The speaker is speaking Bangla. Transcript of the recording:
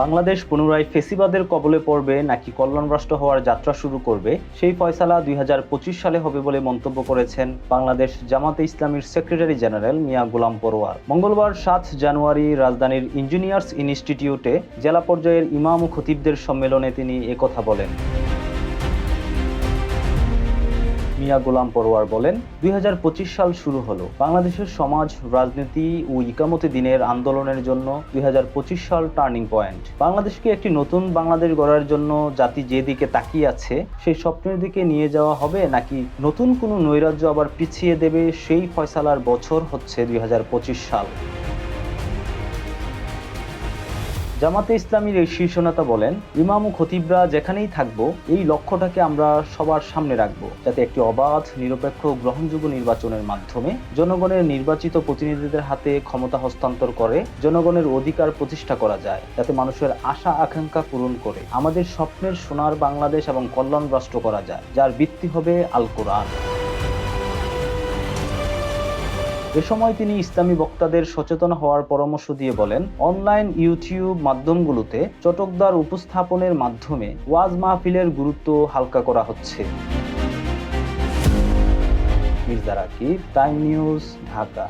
বাংলাদেশ পুনরায় ফেসিবাদের কবলে পড়বে নাকি কল্যাণ রাষ্ট্র হওয়ার যাত্রা শুরু করবে, সেই ফয়সালা দুই হাজার পঁচিশ সালে হবে বলে মন্তব্য করেছেন বাংলাদেশ জামাতে ইসলামীর সেক্রেটারি জেনারেল মিয়া গোলাম পরোয়ার। মঙ্গলবার সাত জানুয়ারি রাজধানীর ইঞ্জিনিয়ার্স ইনস্টিটিউটে জেলা পর্যায়ের ইমাম ও খতিবদের সম্মেলনে তিনি একথা বলেন। মিয়া গোলাম পরোয়ার বলেন, দুই হাজার পঁচিশ সাল শুরু হলো। বাংলাদেশের সমাজ, রাজনীতি ও ইকামতে দিনের আন্দোলনের জন্য দুই হাজার পঁচিশ সাল টার্নিং পয়েন্ট। বাংলাদেশকে একটি নতুন বাংলাদেশ গড়ার জন্য জাতি যেদিকে তাকিয়ে আছে, সেই স্বপ্নের দিকে নিয়ে যাওয়া হবে নাকি নতুন কোনো নৈরাজ্য আবার পিছিয়ে দেবে সেই ফয়সালার বছর হচ্ছে দুই হাজার পঁচিশ সাল। জামাতে ইসলামীর এই শীর্ষ নেতা বলেন, ইমাম ও খতিবরা যেখানেই থাকব, এই লক্ষ্যটাকে আমরা সবার সামনে রাখব, যাতে একটি অবাধ, নিরপেক্ষ, গ্রহণযোগ্য নির্বাচনের মাধ্যমে জনগণের নির্বাচিত প্রতিনিধিদের হাতে ক্ষমতা হস্তান্তর করে জনগণের অধিকার প্রতিষ্ঠা করা যায়, যাতে মানুষের আশা, আকাঙ্ক্ষা পূরণ করে আমাদের স্বপ্নের সোনার বাংলাদেশ এবং কল্যাণ রাষ্ট্র করা যায়, যার ভিত্তি হবে আল কোরআন এ সময় তিনি ইসলামী বক্তাদের সচেতন হওয়ার পরামর্শ দিয়ে বলেন, অনলাইন ইউটিউব মাধ্যমগুলোতে চটকদার উপস্থাপনের মাধ্যমে ওয়াজ মাহফিলের গুরুত্ব হালকা করা হচ্ছে। Mirza Rakib, time news, Dhaka.